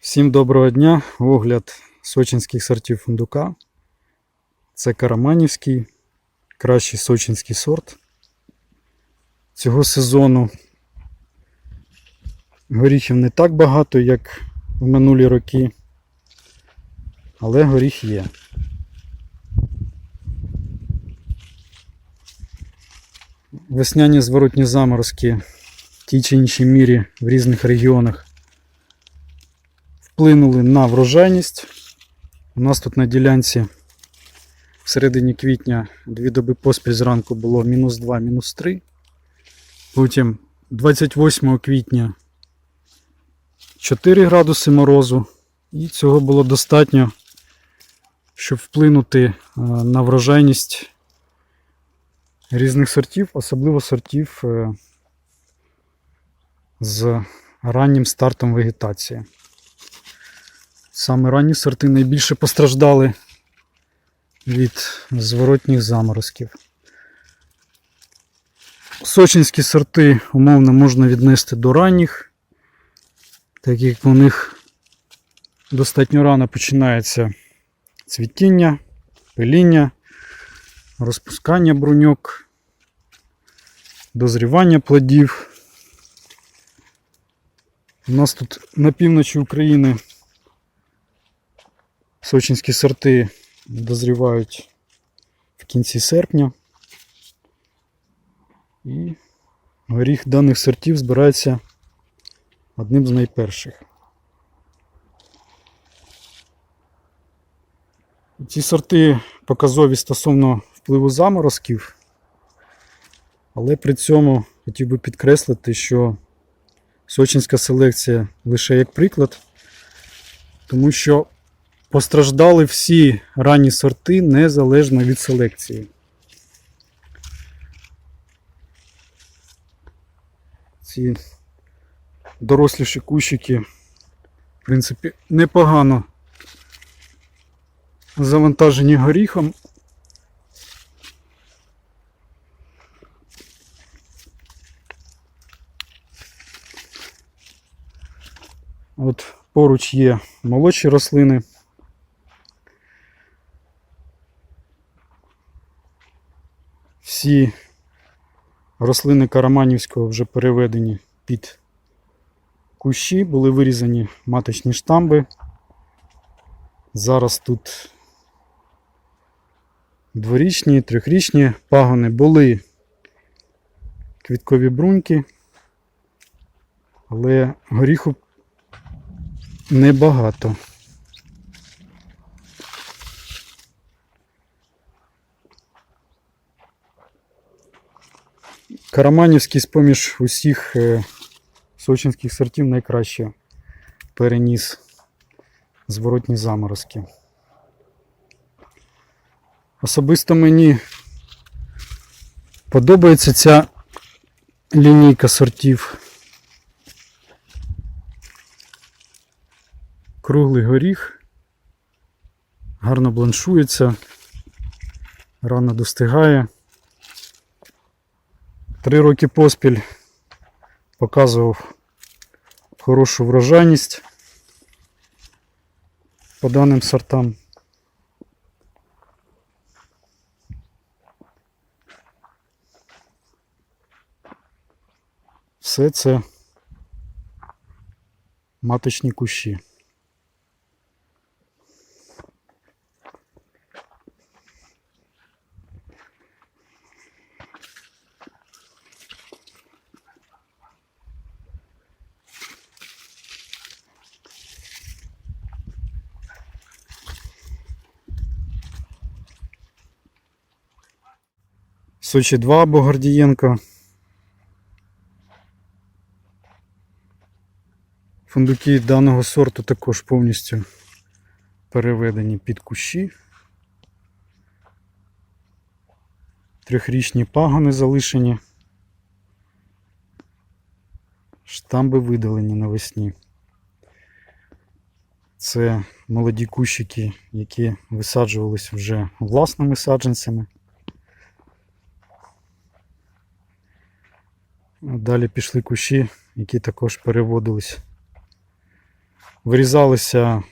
Всім доброго дня. Огляд сочинських сортів фундука. Це Караманівський, кращий сочинський сорт. Цього сезону горіхів не так багато, як в минулі роки, але горіх є. Весняні зворотні заморозки в тій чи іншій мірі в різних регіонах вплинули на врожайність. У нас тут на ділянці в середині квітня дві доби поспіль зранку було мінус 2, мінус 3. Потім 28 квітня 4 градуси морозу. І цього було достатньо, щоб вплинути е, на врожайність різних сортів, особливо сортів е, з раннім стартом вегетації. Саме ранні сорти найбільше постраждали від зворотніх заморозків. Сочинські сорти умовно можна віднести до ранніх, так як у них достатньо рано починається цвітіння, пиління, розпускання бруньок, дозрівання плодів. У нас тут на півночі України Сочинські сорти дозрівають в кінці серпня. І горіх даних сортів збирається одним з найперших. Ці сорти показові стосовно впливу заморозків, але при цьому хотів би підкреслити, що сочинська селекція лише як приклад, тому що Постраждали всі ранні сорти незалежно від селекції. Ці доросліші кущики, в принципі, непогано завантажені горіхом. От поруч є молодші рослини. Всі рослини Караманівського вже переведені під кущі, були вирізані маточні штамби. Зараз тут дворічні, трьохрічні пагони були квіткові бруньки, але горіху небагато. Караманівський з-поміж усіх е, сочинських сортів найкраще переніс зворотні заморозки. Особисто мені подобається ця лінійка сортів. Круглий горіх, гарно бланшується, рано достигає. Три роки поспіль показував хорошу врожайність по даним сортам. Все це маточні кущі. Сочі 2 або Гордієнко. Фундуки даного сорту також повністю переведені під кущі. Трьохрічні пагони залишені. Штамби видалені навесні. Це молоді кущики, які висаджувались вже власними саджанцями. Далі пішли кущі, які також переводились Вирізалися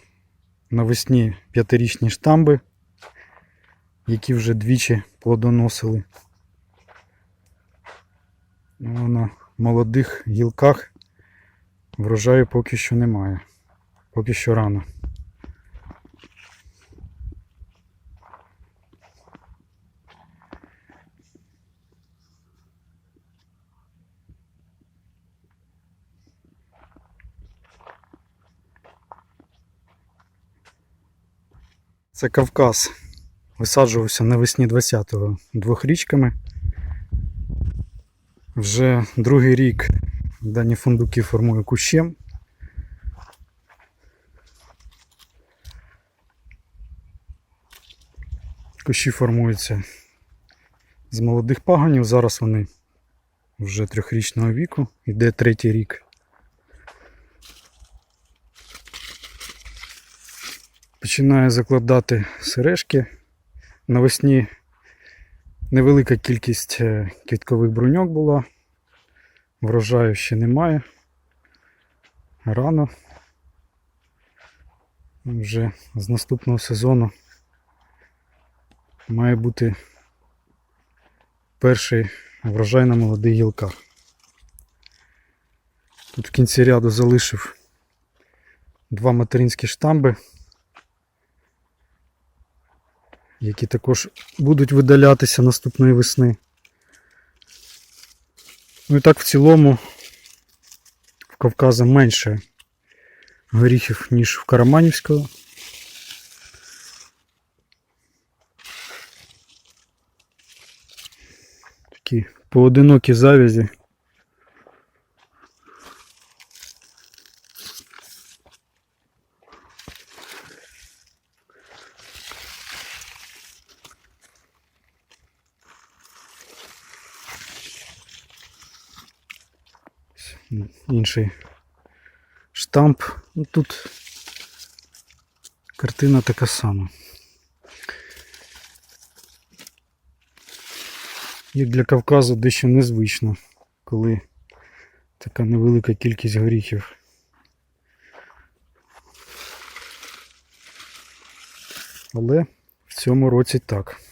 навесні п'ятирічні штамби, які вже двічі плодоносили. Ну, На молодих гілках врожаю поки що немає. Поки що рано. Це Кавказ. Висаджувався навесні 20-го двохрічками. Вже другий рік дані фундуки формую кущем. Кущі формуються з молодих паганів. Зараз вони вже трьохрічного віку, йде третій рік. Починаю закладати сережки. Навесні невелика кількість е, квіткових бруньок була. Врожаю ще немає. Рано. Вже з наступного сезону має бути перший врожай на молодих гілках. Тут в кінці ряду залишив два материнські штамби, які також будуть видалятися наступної весни. Ну і так в цілому в Кавказа менше горіхів, ніж в Караманівського. Такі поодинокі завязі. Інший штамп. Ну, тут картина така сама. Як для Кавказу дещо незвично, коли така невелика кількість горіхів. Але в цьому році так.